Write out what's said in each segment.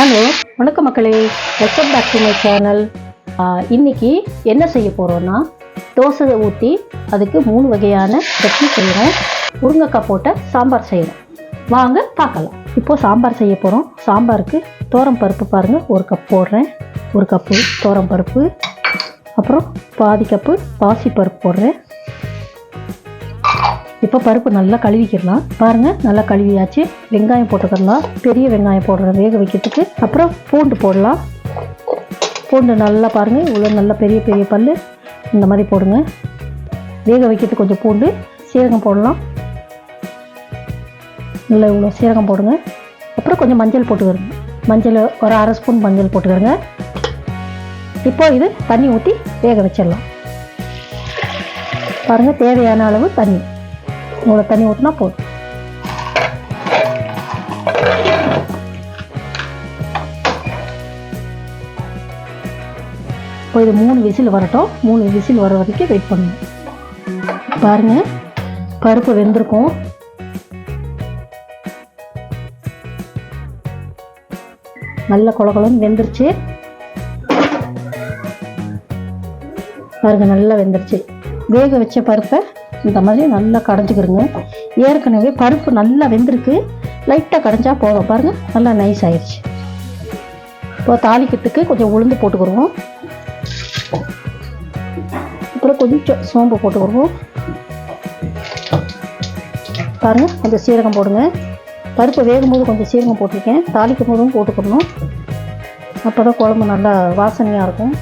Hello வணக்கம் மக்களே. Welcome back to my channel இன்னைக்கு என்ன செய்ய போகிறோன்னா தோசை ஊற்றி அதுக்கு மூணு வகையான சட்னி செய்கிறோம் முருங்கைக்காய் போட்ட சாம்பார் செய்கிறோம் வாங்க பார்க்கலாம். இப்போது சாம்பார் செய்ய போகிறோம் சாம்பாருக்கு தோரம் பருப்பு பாருங்கள் ஒரு கப் போடுறேன். ஒரு கப்பு தோரம் பருப்பு. அப்புறம் பாதி கப்பு பாசி பருப்பு போடுறேன். இப்போ பருப்பு நல்லா கழுவிக்கிடலாம் பாருங்கள் நல்லா கழுவியாச்சு. வெங்காயம் போட்டுக்கிடலாம் பெரிய வெங்காயம் போடுறேன் வேக வைக்கிறதுக்கு. அப்புறம் பூண்டு போடலாம். பூண்டு நல்லா பாருங்கள் இவ்வளோ நல்லா பெரிய பெரிய பல் இந்த மாதிரி போடுங்க. வேக வைக்கிறதுக்கு கொஞ்சம் பூண்டு. சீரகம் போடலாம். நல்லா இவ்வளோ சீரகம் போடுங்க. அப்புறம் கொஞ்சம் மஞ்சள் போட்டுக்கிறங்க மஞ்சள் ஒரு அரை ஸ்பூன் மஞ்சள் போட்டுக்கிறங்க இப்போ இது தண்ணி ஊற்றி வேக வச்சிடலாம். பாருங்கள் தேவையான அளவு தண்ணி. இவ்வளோ தண்ணி ஊற்றினா போதும். இப்போ இது மூணு விசில் வரட்டும். மூணு விசில் வர வரைக்கும் வெயிட் பண்ணணும் பாருங்க பருப்பு வெந்திருக்கும். நல்ல கொல வெந்துருச்சு. பாருங்க நல்லா வெந்துருச்சு. வேக வச்ச பருப்பை இந்த மாதிரி நல்லா கடைஞ்சிக்கிறோங்க ஏற்கனவே பருப்பு நல்லா வெந்திருக்கு. லைட்டாக கடைஞ்சா போதும். பாருங்கள் நல்லா நைஸ் ஆயிடுச்சு இப்போ தாளிக்கிறதுக்கு கொஞ்சம் உளுந்து போட்டுக்கிடுவோம். அப்புறம் கொஞ்சம் சோம்பு போட்டுக்கிடுவோம். பாருங்கள் கொஞ்சம் சீரகம் போடுங்க. பருப்பு வேகும்போது கொஞ்சம் சீரகம் போட்டிருக்கேன். தாளிக்கும் போதும் போட்டுக்கணும் அப்போ தான் குழம்பு நல்லா வாசனையாக இருக்கும்.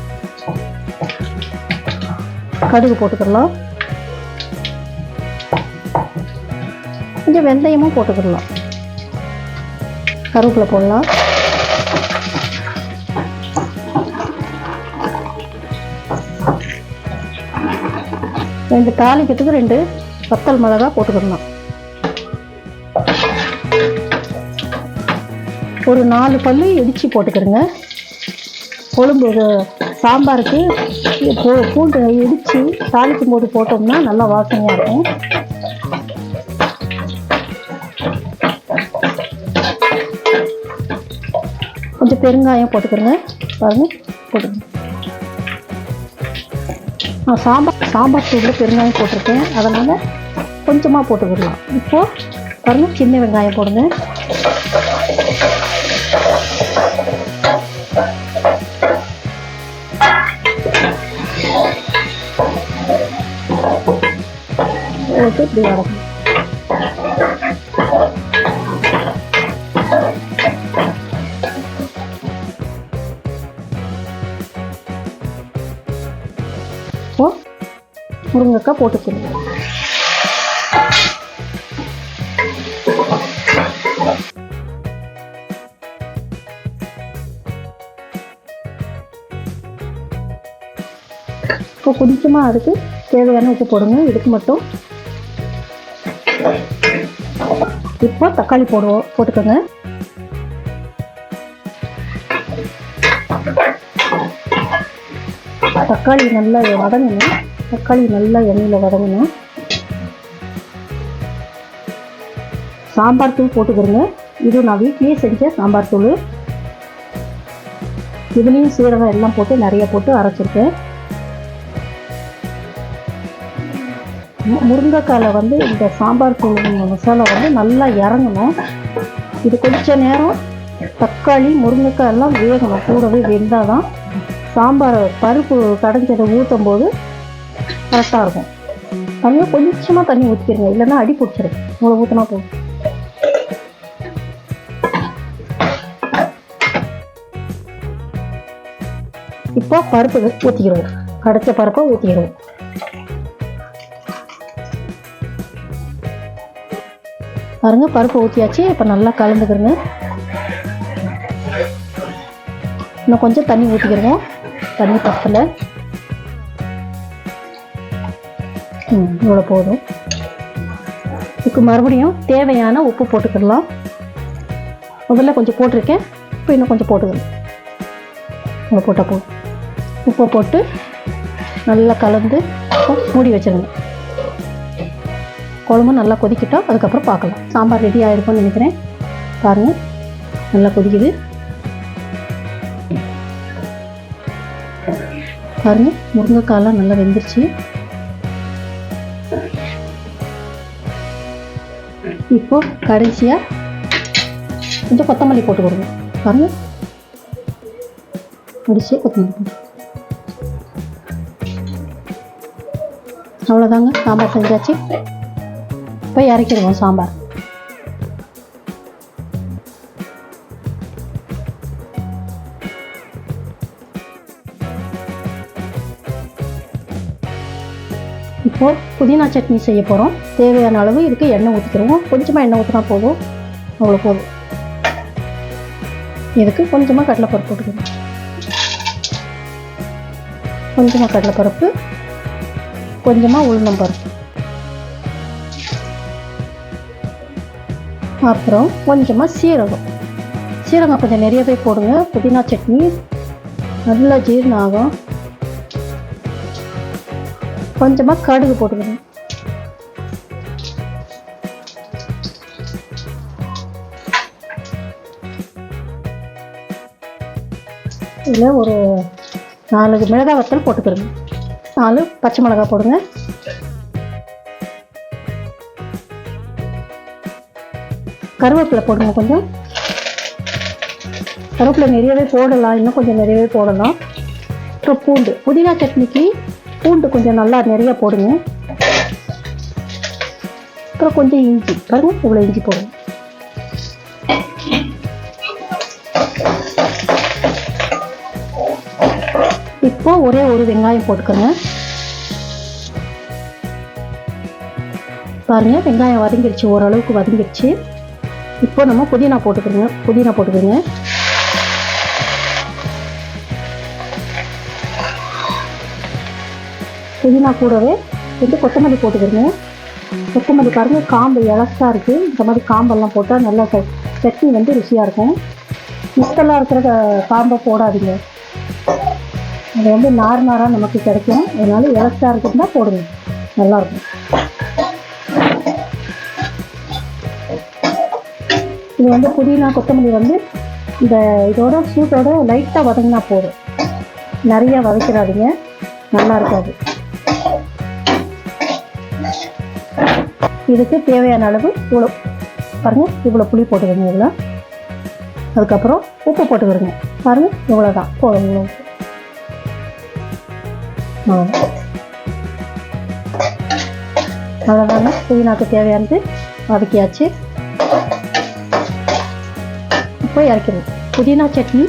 கடுகு போட்டுக்கிடலாம். கொஞ்சம் வெந்தயமும் போட்டுக்கிடலாம். கருவேப்பிலை போடலாம். ரெண்டு தாளிக்கிறதுக்கு ரெண்டு வத்தல் மிளகா போட்டுக்கிடலாம். ஒரு நாலு பல்லு இடித்து போட்டுக்கிறேங்க. கொழும்பு சாம்பாருக்கு பூண்டு இடித்து தாளிக்கும் போது போட்டோம்னா நல்லா வாசனையாக இருக்கும். பெருங்காயம் போட்டுக்கிறேங்க. பாருங்க போட்டுக்கங்க நான் சாம்பார் சாம்பார் தூளில் பெருங்காயம் போட்டிருக்கேன். அதனால் கொஞ்சமாக போட்டுக்கிடலாம் இப்போது பாருங்க சின்ன வெங்காயம் போடுங்க. போட்டு இப்படி வதக்கணும். முருங்கைக்காய் போட்டுக்கணும். இப்போ கொஞ்சமாக அதுக்கு தேவையான உப்பு போடுங்க. இதுக்கு மட்டும் இப்போ தக்காளி போடுவோம் போட்டுக்கோங்க. தக்காளி நல்லா வதங்கணும். தக்காளி நல்லா எண்ணெயில் வதங்கணும். சாம்பார் தூள் போட்டுக்கிறேங்க. இது நான் வீட்லேயே செஞ்ச சாம்பார் தூள். இதுலேயும் சீரகம் எல்லாம் போட்டு நிறைய போட்டு அரைச்சிருக்கேன். முருங்கைக்காயில் வந்து இந்த சாம்பார் தூள் மசாலா வந்து நல்லா இறங்கணும். இது கொஞ்ச நேரம் தக்காளி முருங்கைக்காய் எல்லாம் வேகணும். கூடவே வெந்தால் தான் சாம்பார் பருப்பு கடைஞ்சதை ஊற்றும் போது கரெக்டாக இருக்கும். தண்ணியை கொஞ்சமாக தண்ணி ஊற்றிடுங்க இல்லைன்னா அடி பிடிச்சிடும் உங்களை ஊற்றினா போதும். இப்போ பருப்பு ஊற்றிக்கிறோம் கடைச்ச பருப்பை ஊற்றிக்கிறோம் பாருங்க பருப்பு ஊற்றியாச்சு இப்போ நல்லா கலந்துக்கிறங்க. இன்னும் கொஞ்சம் தண்ணி ஊற்றிக்கிறோம் தண்ணி பத்தலை. இவ்வளோ போதும். இதுக்கு மறுபடியும் தேவையான உப்பு போட்டுக்கிடலாம். முதல்ல கொஞ்சம் போட்டிருக்கேன். இப்போ இன்னும் கொஞ்சம் போட்டுக்கணும். இவ்வளோ போட்டால் போதும். உப்பை போட்டு நல்லா கலந்து மூடி வச்சிருங்க. குழம்பு நல்லா கொதிக்கிட்டோம். அதுக்கப்புறம் பார்க்கலாம். சாம்பார் ரெடி ஆகிருக்கும்னு நினைக்கிறேன். பாருங்கள் நல்லா கொதிக்குது. பாருங்கள் முருங்கைக்காயெலாம் நல்லா வெந்துருச்சு. இப்போ கடைசியாக கொஞ்சம் கொத்தமல்லி போட்டு கொடுங்க. பாருங்க. கடைசியாக கொத்தமல்லி போட்டு அவ்வளோதாங்க சாம்பார் செஞ்சாச்சு. இப்போ இறக்கிடுவோம் சாம்பார். இப்போது புதினா சட்னி செய்ய போகிறோம் தேவையான அளவு இதுக்கு எண்ணெய் ஊற்றிக்கிறோம் கொஞ்சமாக எண்ணெய் ஊற்றினா போதும். அவ்வளோ போதும். இதுக்கு கொஞ்சமாக கடலைப்பருப்பு போட்டுக்கிறோம் கொஞ்சமாக கடலைப்பருப்பு. கொஞ்சமாக உளுந்தம்பருப்பு அப்புறம் கொஞ்சமாக சீரகம். சீரகம் கொஞ்சம் நிறையவே போடுங்க. புதினா சட்னி. நல்லா ஜீரணம் ஆகும். கொஞ்சமாக கடுகு போட்டுக்கணும். இதில் ஒரு நாலு மிளகாய் வத்தல் போட்டுக்கிறோங்க நாலு பச்சை மிளகாய் போடுங்க. கருவேப்பிலை போடுங்க கொஞ்சம். கருவேப்பிலை நிறையவே போடலாம். இன்னும் கொஞ்சம் நிறையவே போடலாம். அப்புறம் பூண்டு. புதினா சட்னிக்கு பூண்டு கொஞ்சம் நல்லா நிறைய போடுங்க. அப்புறம் கொஞ்சம் இஞ்சி பாருங்க இவ்வளோ இஞ்சி போடுங்க. இப்போ ஒரே ஒரு வெங்காயம் போட்டுக்கோங்க. பாருங்க வெங்காயம் வதங்கிடுச்சு ஓரளவுக்கு வதங்கிடுச்சு. இப்போ நம்ம புதினா போட்டுக்கிறோங்க புதினா போட்டுக்கிறோங்க புதினா கூடவே வந்து கொத்தமல்லி போட்டுக்கிறோங்க. கொத்தமல்லி பாருங்கள் காம்பு இலசாக இருக்குது இந்த மாதிரி காம்பெல்லாம் போட்டால் நல்லா சட்னி வந்து ருசியாக இருக்கும். முத்தெல்லாம் இருக்கிற காம்பை போடாதீங்க. அது வந்து நார் நாராக நமக்கு கிடைக்கும். அதனால இலசாக இருக்குன்னா போடுங்க. நல்லாயிருக்கும் இது வந்து புதினா கொத்தமல்லி வந்து இந்த இதோட சூட்டோட லைட்டாக வதங்கினா போதும். நிறைய வதக்கிறாதீங்க. நல்லா இருக்காது. இதுக்கு தேவையான அளவு இவ்வளோ பாருங்கள் இவ்வளோ புளி போட்டுக்கோங்க இவ்வளோ அதுக்கப்புறம் உப்பு போட்டுக்கிறோங்க பாருங்கள் இவ்வளோ தான் போதும் இவ்வளோ ஆ. அவ்வளோதாங்க புதினாக்கு தேவையானது வதக்கியாச்சு. இப்போ இறக்கிடுவோம். புதினா சட்னி.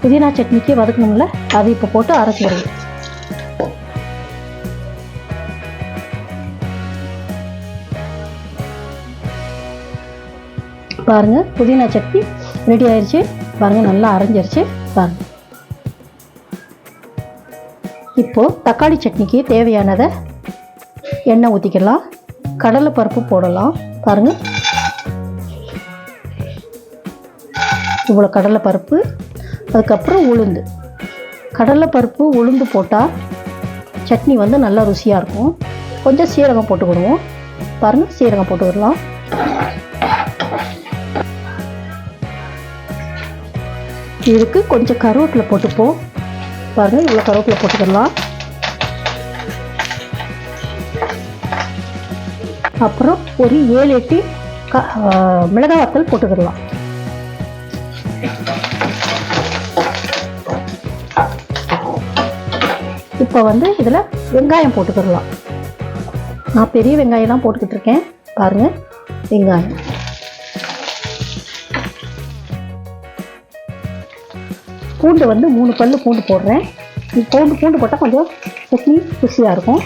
புதினா சட்னிக்கு வதக்கணும்ல அது இப்போ போட்டு அரைச்சி பாருங்கள் புதினா சட்னி ரெடி ஆயிடுச்சு பாருங்கள் நல்லா அரைஞ்சிருச்சு. பாருங்கள் இப்போ தக்காளி சட்னிக்கு தேவையானதை எண்ணெய் ஊற்றிக்கலாம் கடலைப்பருப்பு போடலாம். பாருங்க. இவ்வளோ கடலைப்பருப்பு அதுக்கப்புறம் உளுந்து. கடலைப்பருப்பு உளுந்து போட்டால் சட்னி வந்து நல்லா ருசியாக இருக்கும். கொஞ்சம் சீரகம் போட்டுக்கிடுவோம். பாருங்கள் சீரகம் போட்டுக்கிடலாம் இதுக்கு கொஞ்சம் கருவேப்பிலை போட்டுப்போம் பாருங்கள் இவ்வளோ கருவேப்பிலை போட்டுக்கிடலாம் அப்புறம் ஒரு ஏழு எட்டு க மிளகாய் வத்தல் போட்டுக்கிடலாம் இப்போ வந்து இதில் வெங்காயம் போட்டுக்கிடலாம் நான் பெரிய வெங்காயம் தான் போட்டுக்கிட்டு இருக்கேன். பாருங்கள் வெங்காயம். பூண்டு வந்து மூணு பல் பூண்டு போடுறேன். பூண்டு பூண்டு போட்டால் கொஞ்சம் சட்னி ருசியாக இருக்கும்.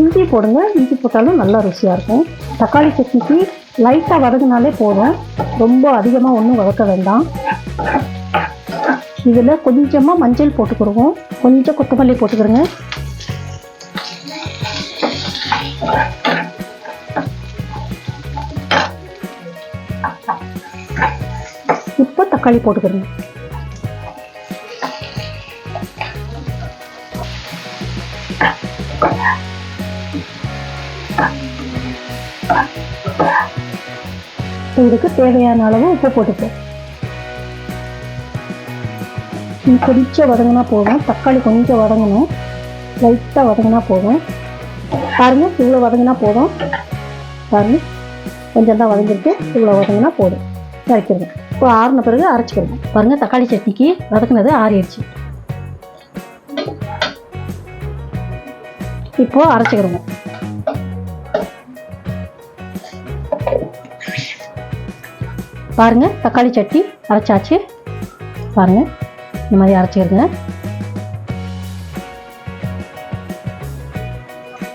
இஞ்சி போடுங்க. இஞ்சி போட்டாலும் நல்லா ருசியாக இருக்கும். தக்காளி சட்னிக்கு லைட்டாக வதங்கினாலே போதும். ரொம்ப அதிகமாக ஒன்றும் வதக்க வேண்டாம். இதில் கொஞ்சமாக மஞ்சள் போட்டுக்கிடுவோம் கொஞ்சம் கொத்தமல்லி போட்டுக்கிறோங்க இப்போ தக்காளி போட்டுக்கிறோங்க இதுக்கு தேவையான அளவு உப்பு போட்டுப்போம் கொஞ்சம் வதங்கினா போதும் தக்காளி கொஞ்சம் வதங்கணும் லைட்டாக வதங்கினா போதும். பாருங்க இவ்வளோ வதங்கினா போதும். பாருங்க கொஞ்சம் தான் வதங்கிருக்கு இவ்வளோ வதங்கினா போதும். அரைக்கிறோம் இப்போ ஆறின பிறகு அரைச்சிக்கிறோம் பாருங்க தக்காளி சட்னிக்கு வதக்குனது ஆறிடுச்சு. இப்போ அரைச்சிக்கிறோம் பாருங்க தக்காளி சட்னி அரைச்சாச்சு. பாருங்க இந்த மாதிரி அரைச்சிக்கிறதுங்க.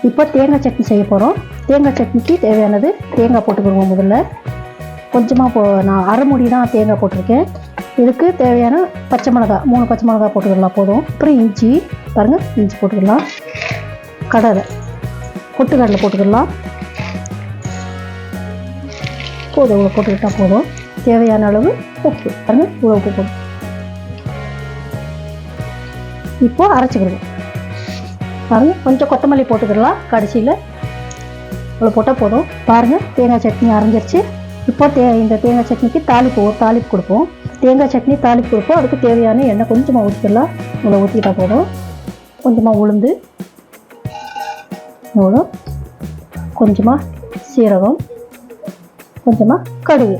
இப்போ தேங்காய் சட்னி செய்ய போகிறோம் தேங்காய் சட்னிக்கு தேவையானது தேங்காய் போட்டுக்கிடுவோம் முதல்ல. கொஞ்சமாக போ நான் அரை மூடி தான் தேங்காய் போட்டிருக்கேன். இதுக்கு தேவையான பச்சை மிளகா மூணு பச்சை மிளகாய் போட்டுக்கிடலாம் போதும். அப்புறம் இஞ்சி பாருங்கள் இஞ்சி போட்டுக்கலாம். கடலை. பொட்டுக்கடலை போட்டுக்கிடலாம் போதும் இவ்வளோ போட்டுக்கிட்டால் போதும். தேவையான அளவு உப்பு. பாருங்கள் இவ்வளோ உப்பு போதும். இப்போ அரைச்சிக்கிடுவோம் பாருங்க கொஞ்சம் கொத்தமல்லி போட்டுக்கிடலாம். கடைசியில் இவ்வளோ போட்டால் போதும். பாருங்கள் தேங்காய் சட்னி அரைஞ்சிருச்சு. இப்போ தே இந்த தேங்காய் சட்னிக்கு தாளிப்பு ஒரு தாளிப்பு கொடுப்போம். தேங்காய் சட்னி தாளிப்பு கொடுப்போம். அதுக்கு தேவையான எண்ணெய் கொஞ்சமாக ஊற்றிக்கலாம் இவ்வளோ ஊற்றிக்கிட்டால் போதும். கொஞ்சமாக உளுந்து மூணு கொஞ்சமாக சீரகம் கொஞ்சமாக கடுகு.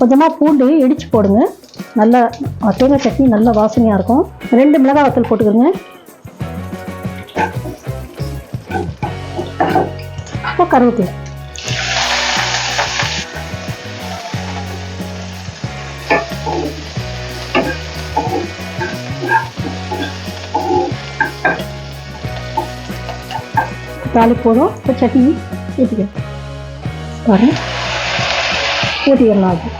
கொஞ்சமாக பூண்டு இடித்து போடுங்க. நல்லா தேங்காய் சட்னி நல்ல வாசனையாக இருக்கும். ரெண்டு மிளகாய் வத்தல் போட்டுக்கிறோங்க. கருவேப்பிலை. தாலி போதும் இப்போ சட்னி ஊற்றிக்கலாம் பாரு ஊற்றிடலாம் அது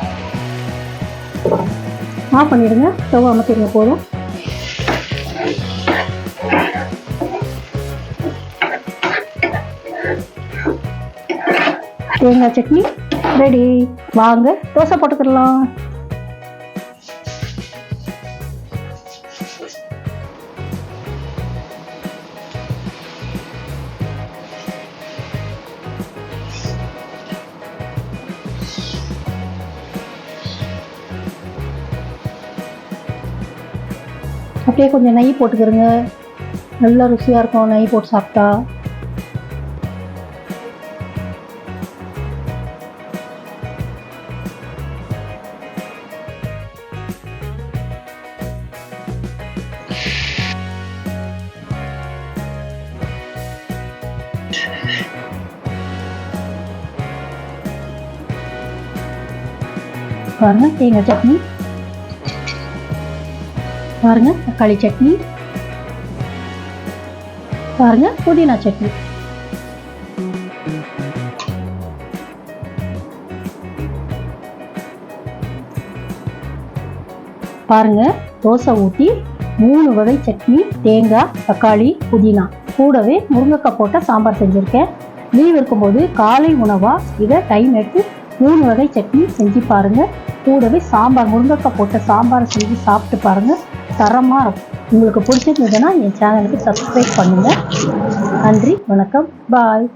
ஆஃப் பண்ணிடுங்க. ஸ்டவ் அமர்த்திடுங்க. போதும். தேங்காய் சட்னி ரெடி. வாங்க. தோசை போட்டுக்கிடலாம். அப்படியே கொஞ்சம் நெய் போட்டுக்கிறங்க. நல்லா ருசியாக இருக்கும் நெய் போட்டு சாப்பிட்டா. பாருங்க தேங்காய் சட்னி. பாருங்க தக்காளி சட்னி. பாருங்க புதினா சட்னி. பாருங்க தோசை ஊற்றி மூணு வகை சட்னி தேங்காய் தக்காளி புதினா. கூடவே முருங்கைக்காய் போட்ட சாம்பார் செஞ்சுருக்கேன். லீவ் இருக்கும்போது காலை உணவாக இதை டைம் எடுத்து மூணு வகை சட்னி செஞ்சு பாருங்க. கூடவே சாம்பார் முருங்கைக்காய் போட்ட சாம்பார் செஞ்சு சாப்பிட்டு பாருங்க. தரமாக இருக்கும். உங்களுக்கு பிடிச்சிருந்ததுன்னா என் சேனலுக்கு சப்ஸ்கிரைப் பண்ணுங்கள் நன்றி வணக்கம். பாய்